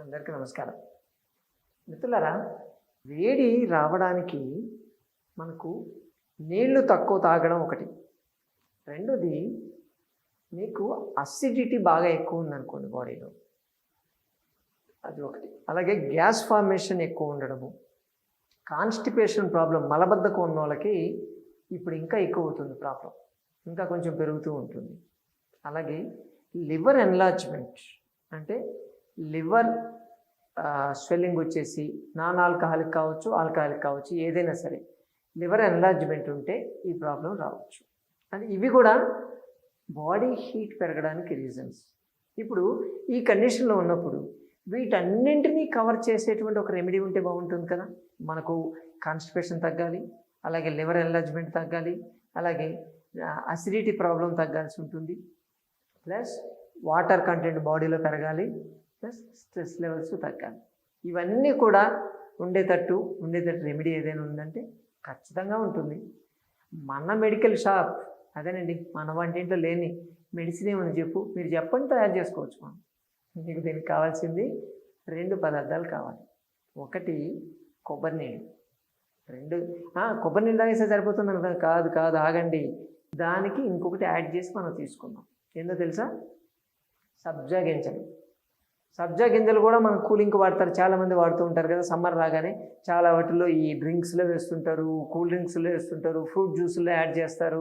అందరికీ నమస్కారం. మిత్రులరా వేడి రావడానికి మనకు నీళ్ళు తక్కువ తాగడం ఒకటి. రెండోది మీకు అసిడిటీ బాగా ఎక్కువ ఉందనుకోండి బాడీలో. అది ఒకటి. అలాగే గ్యాస్ ఫార్మేషన్ ఎక్కువ ఉండడము. కాన్స్టిపేషన్ ప్రాబ్లం మలబద్ధకం ఉన్న వాళ్ళకి ఇప్పుడు ఇంకా ఎక్కువ అవుతుంది ప్రాబ్లం. ఇంకా కొంచెం పెరుగుతూ ఉంటుంది. అలాగే లివర్ ఎన్లార్జ్మెంట్ అంటే లివర్ స్వెల్లింగ్ వచ్చేసి నాన్ ఆల్కహాలిక్ కావచ్చు ఆల్కహాలిక్ కావచ్చు ఏదైనా సరే లివర్ ఎన్లార్జ్మెంట్ ఉంటే ఈ ప్రాబ్లం రావచ్చు. అది ఇవి కూడా బాడీ హీట్ పెరగడానికి రీజన్స్. ఇప్పుడు ఈ కండిషన్లో ఉన్నప్పుడు వీటన్నింటినీ కవర్ చేసేటువంటి ఒక రెమెడీ ఉంటే బాగుంటుంది కదా. మనకు కాన్స్టిపేషన్ తగ్గాలి అలాగే లివర్ ఎన్లార్జ్మెంట్ తగ్గాలి అలాగే అసిడిటీ ప్రాబ్లం తగ్గాల్సి ఉంటుంది. ప్లస్ వాటర్ కంటెంట్ బాడీలో పెరగాలి ప్లస్ స్ట్రెస్ లెవెల్స్ తగ్గాలి. ఇవన్నీ కూడా ఉండేటట్టు ఉండేటట్టు రెమెడీ ఏదైనా ఉందంటే ఖచ్చితంగా ఉంటుంది. మన మెడికల్ షాప్ అదేనండి మన వంటింట్లో లేని మెడిసిన్ ఏమని చెప్పు? మీరు చెప్పండి తయారు చేసుకోవచ్చు మనం. మీకు దీనికి కావాల్సింది రెండు పదార్థాలు కావాలి. ఒకటి కొబ్బరి నీళ్ళు. రెండు కొబ్బరి నీళ్ళు తాగేస్తే సరిపోతుంది అనుకో కాదు కాదు ఆగండి. దానికి ఇంకొకటి యాడ్ చేసి మనం తీసుకుందాం. ఏందో తెలుసా? సబ్జా గింజలు. సబ్జా గింజలు కూడా మనం కూలింగ్కి వాడతారు. చాలామంది వాడుతూ ఉంటారు కదా సమ్మర్ రాగానే. చాలా వాటిలో ఈ డ్రింక్స్లో వేస్తుంటారు కూల్ డ్రింక్స్లో వేస్తుంటారు ఫ్రూట్ జ్యూస్లో యాడ్ చేస్తారు.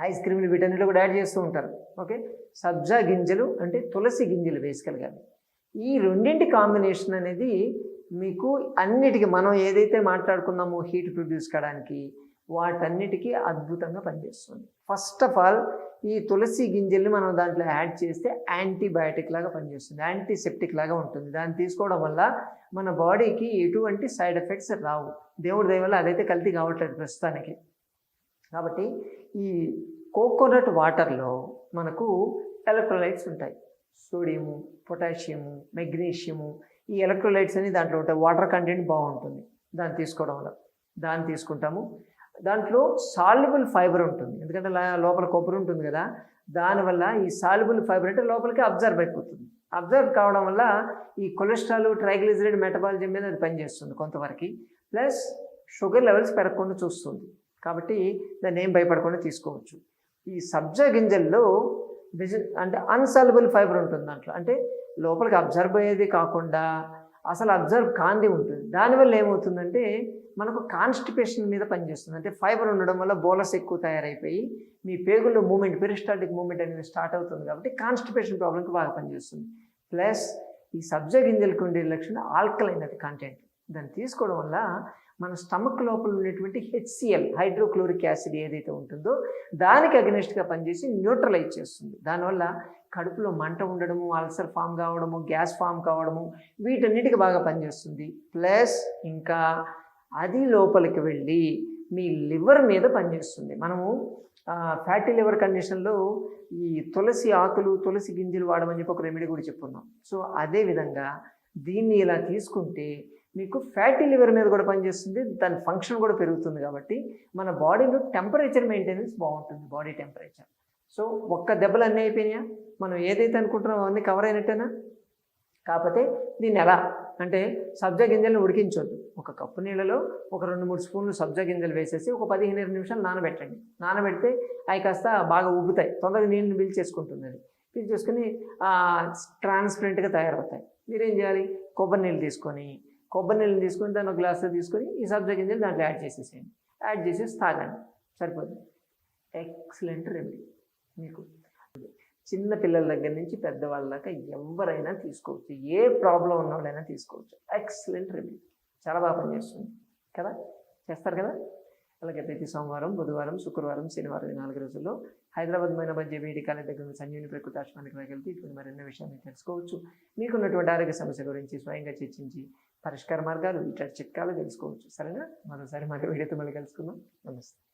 ఐస్ క్రీమ్లు వీటన్నిటిలో కూడా యాడ్ చేస్తూ ఉంటారు. ఓకే? సబ్జా గింజలు అంటే తులసి గింజలు బేసికల్గా ఈ రెండింటి కాంబినేషన్ అనేది మీకు అన్నిటికీ మనం ఏదైతే మాట్లాడుకున్నామో హీట్ ప్రొడ్యూస్ కావడానికి వాటన్నిటికీ అద్భుతంగా పనిచేస్తుంది. ఫస్ట్ ఆఫ్ ఆల్ ఈ తులసి గింజల్ని మనం దాంట్లో యాడ్ చేస్తే యాంటీబయాటిక్ లాగా పనిచేస్తుంది. యాంటీసెప్టిక్ లాగా ఉంటుంది. దాన్ని తీసుకోవడం వల్ల మన బాడీకి ఎటువంటి సైడ్ ఎఫెక్ట్స్ రావు. దేవుడి దయ వల్ల అదైతే కల్తీ కావట్లేదు ప్రస్తుతానికి. కాబట్టి ఈ కోకోనట్ వాటర్లో మనకు ఎలక్ట్రోలైట్స్ ఉంటాయి. సోడియము పొటాషియము మెగ్నీషియము ఈ ఎలక్ట్రోలైట్స్ అన్ని దాంట్లో ఉంటాయి. వాటర్ కంటెంట్ బాగుంటుంది. దాన్ని తీసుకోవడం వల్ల. దాన్ని తీసుకుంటాము. దాంట్లో సాల్యుబుల్ ఫైబర్ ఉంటుంది. ఎందుకంటే లా- లోపల కొబ్బరి ఉంటుంది కదా. దానివల్ల ఈ సాల్యుబుల్ ఫైబర్ అంటే లోపలికి అబ్జర్వ్ అయిపోతుంది. అబ్జర్వ్ కావడం వల్ల ఈ కొలెస్ట్రాల్ ట్రైగ్లిజరైడ్ మెటబాలిజం మీద అది పనిచేస్తుంది కొంతవరకు. ప్లస్ షుగర్ లెవెల్స్ పెరగకుండా చూస్తుంది. కాబట్టి దాన్ని ఏం భయపడకుండా తీసుకోవచ్చు. ఈ సబ్జా గింజల్లో అంటే అన్సాల్యుబుల్ ఫైబర్ ఉంటుంది దాంట్లో. అంటే లోపలికి అబ్జర్వ్ అయ్యేది కాకుండా అసలు అబ్జర్వ్ కాంది ఉంటుంది. దానివల్ల ఏమవుతుందంటే మనకు కాన్స్టిపేషన్ మీద పనిచేస్తుంది. అంటే ఫైబర్ ఉండడం వల్ల బోలస్ ఎక్కువ తయారైపోయి మీ పేగుల్లో మూమెంట్ పెరిస్టాటిక్ మూమెంట్ అనేది స్టార్ట్ అవుతుంది కాబట్టి కాన్స్టిపేషన్ ప్రాబ్లంకి బాగా పనిచేస్తుంది. ప్లస్ ఈ సబ్జా గింజలకు ఉండే లక్షణం ఆల్కలైన్ అది కంటెంట్ దాన్ని తీసుకోవడం వల్ల మన స్టమక్ లోపల ఉన్నటువంటి హెచ్సిఎల్ హైడ్రోక్లోరిక్ యాసిడ్ ఏదైతే ఉంటుందో దానికి అగెనిస్ట్గా పనిచేసి న్యూట్రలైజ్ చేస్తుంది. దానివల్ల కడుపులో మంట ఉండడము అల్సర్ ఫామ్ కావడము గ్యాస్ ఫామ్ కావడము వీటన్నిటికి బాగా పనిచేస్తుంది. ప్లస్ ఇంకా అది లోపలికి వెళ్ళి మీ లివర్ మీద పనిచేస్తుంది. మనము ఫ్యాటీ లివర్ కండిషన్లో ఈ తులసి ఆకులు తులసి గింజలు వాడమని చెప్పి ఒక రెమెడీ కూడా చెప్పున్నాం. సో అదే విధంగా దీన్ని ఇలా తీసుకుంటే మీకు ఫ్యాటీ లివర్ మీద కూడా పనిచేస్తుంది దాని ఫంక్షన్ కూడా పెరుగుతుంది కాబట్టి మన బాడీలో టెంపరేచర్ మెయింటెనెన్స్ బాగుంటుంది బాడీ టెంపరేచర్. సో ఒక్క దెబ్బలు అన్నీ అయిపోయినాయా? మనం ఏదైతే అనుకుంటున్నామో అన్నీ కవర్ అయినట్టేనా? కాకపోతే దీన్ని ఎలా? అంటే సబ్జా గింజలను ఉడికించొద్దు. ఒక కప్పు నీళ్ళలో ఒక రెండు మూడు స్పూన్లు సబ్జా గింజలు వేసేసి ఒక పదిహేను ఇరవై నిమిషాలు నానబెట్టండి. నానబెడితే అవి కాస్త బాగా ఉబ్బుతాయి. తొందరగా నీళ్ళని పీల్చేసుకుంటుంది అది. పీల్చేసుకుని ట్రాన్స్పరెంట్గా తయారవుతాయి. మీరేం చేయాలి? కొబ్బరి నీళ్ళు తీసుకొని కొబ్బరి నీళ్ళు తీసుకొని దాని ఒక గ్లాస్ తీసుకొని ఈ సబ్జా గింజలు దాంట్లో యాడ్ చేసేసేయండి. యాడ్ చేసేసి తాగండి. సరిపోతుంది ఎక్సలెంట్ రెమెడీ మీకు చిన్న పిల్లల దగ్గర నుంచి పెద్దవాళ్ళ దాకా ఎవరైనా తీసుకోవచ్చు. ఏ ప్రాబ్లం ఉన్న వాళ్ళైనా తీసుకోవచ్చు. ఎక్సలెంట్ రెమెడీ చాలా బాగా పనిచేస్తుంది. కదా? చేస్తారు కదా? అలాగే ప్రతి సోమవారం బుధవారం శుక్రవారం శనివారం నాలుగు రోజుల్లో హైదరాబాద్ మైన మధ్య వేడి కాలేజ్ దగ్గర ఉన్న సంజీవిని ప్రకృతి ఆశ్రమానికి వెళ్తే ఇటువంటి మరెన్నో విషయాన్ని తెలుసుకోవచ్చు. మీకున్నటువంటి ఆరోగ్య సమస్య గురించి స్వయంగా చర్చించి పరిష్కార మార్గాలు ఇట్లాంటి చిట్కాలు తెలుసుకోవచ్చు. సరేనా? మరోసారి మరో వీడియోతో మళ్ళీ కలుసుకుందాం. నమస్తే.